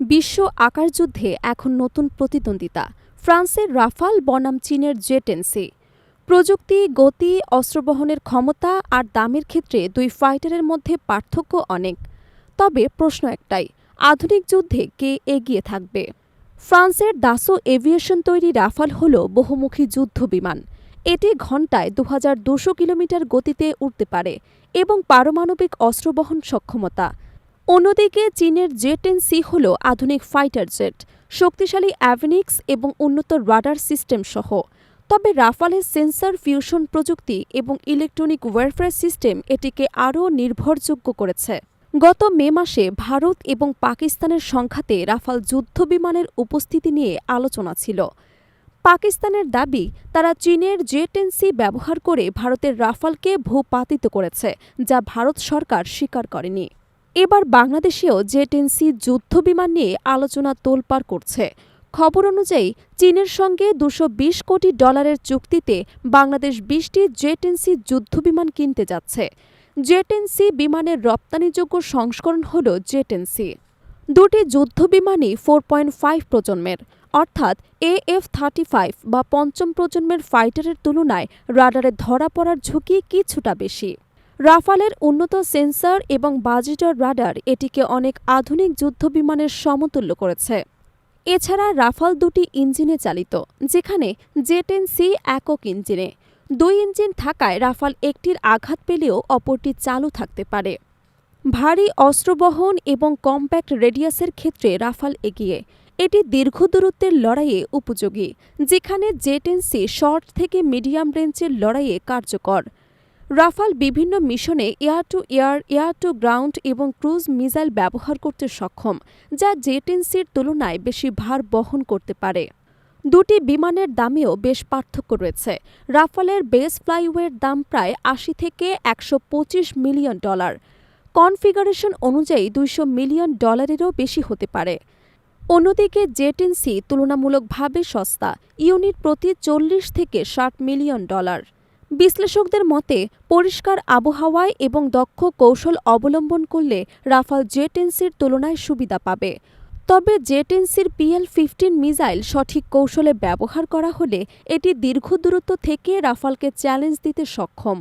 বিশ্ব আকার যুদ্ধে এখন নতুন প্রতিদ্বন্দ্বিতা, ফ্রান্সের রাফাল বনাম চীনের জেটেন্সি। প্রযুক্তি, গতি অস্ত্রবহনের ক্ষমতা আর দামের ক্ষেত্রে দুই ফাইটারের মধ্যে পার্থক্য অনেক। তবে প্রশ্ন একটাই, আধুনিক যুদ্ধে কে এগিয়ে থাকবে? ফ্রান্সের দাসো এভিয়েশন তৈরি রাফাল হল বহুমুখী যুদ্ধ বিমান। এটি ঘণ্টায় দু কিলোমিটার গতিতে উঠতে পারে এবং পারমাণবিক অস্ত্রবহন সক্ষমতা অন্যদিকে চীনের জেট এন সি হল আধুনিক ফাইটার জেট, শক্তিশালী অ্যাভেনিক্স এবং উন্নত রাডার সিস্টেম সহ। তবে রাফালের সেন্সর ফিউশন প্রযুক্তি এবং ইলেকট্রনিক ওয়ারফেয়ার সিস্টেম এটিকে আরও নির্ভরযোগ্য করেছে। গত মে মাসে ভারত এবং পাকিস্তানের সংঘাতে রাফাল যুদ্ধবিমানের উপস্থিতি নিয়ে আলোচনা ছিল। পাকিস্তানের দাবি, তারা চীনের জেটেন্সি ব্যবহার করে ভারতের রাফালকে ভূপাতিত করেছে, যা ভারত সরকার স্বীকার করেনি। এবার বাংলাদেশেও জেটেন্সি যুদ্ধবিমান নিয়ে আলোচনা তোলপাড় করছে। খবর অনুযায়ী, চীনের সঙ্গে দুশো কোটি ডলারের চুক্তিতে বাংলাদেশ বিশটি জেটেন্সি যুদ্ধবিমান কিনতে যাচ্ছে। জেটেন্সি বিমানের রপ্তানিযোগ্য সংস্করণ হল জেটেন্সি দুটি যুদ্ধবিমানই ফোর পয়েন্ট ফাইভ প্রজন্মের, অর্থাৎ এ এফ থার্টি ফাইভ বা পঞ্চম প্রজন্মের ফাইটারের তুলনায় রাডারে ধরা পড়ার ঝুঁকি কিছুটা বেশি। রাফালের উন্নত সেন্সর এবং বাজেটর রাডার এটিকে অনেক আধুনিক যুদ্ধবিমানের সমতুল্য করেছে। এছাড়া রাফাল দুটি ইঞ্জিনে চালিত, যেখানে জেটেন সি একক ইঞ্জিনে। দুই ইঞ্জিন থাকায় রাফাল একটির আঘাত পেলেও অপরটি চালু থাকতে পারে। ভারী অস্ত্রবহন এবং কম্প্যাক্ট রেডিয়াসের ক্ষেত্রে রাফাল এগিয়ে। এটি দীর্ঘ দূরত্বের লড়াইয়ে উপযোগী, যেখানে জেটেন্সি শর্ট থেকে মিডিয়াম রেঞ্জের লড়াইয়ে কার্যকর। রাফাল বিভিন্ন মিশনে air to air air to ground এবং ক্রুজ মিসাইল ব্যবহার করতে সক্ষম, যা জেটেন্সির তুলনায় বেশি ভার বহন করতে পারে। দুটি বিমানের দামেও বেশ পার্থক্য রয়েছে। রাফালের বেস ফ্লাইওয়ের দাম প্রায় আশি থেকে একশো পঁচিশ মিলিয়ন ডলার। কনফিগারেশন অনুযায়ী দুইশো মিলিয়ন ডলারেরও বেশি হতে পারে। অন্যদিকে জেটেন্সি তুলনামূলকভাবে সস্তা, ইউনিট প্রতি চল্লিশ থেকে ষাট মিলিয়ন ডলার। বিশ্লেষকদের মতে, পরিষ্কার আবহাওয়ায় এবং দক্ষ কৌশল অবলম্বন করলে রাফাল জেটেন্সির তুলনায় সুবিধা পাবে। তবে জেটেন্সির পিএল ফিফটিন মিসাইল সঠিক কৌশলে ব্যবহার করা হলে এটি দীর্ঘ দূরত্ব থেকে রাফালকে চ্যালেঞ্জ দিতে সক্ষম।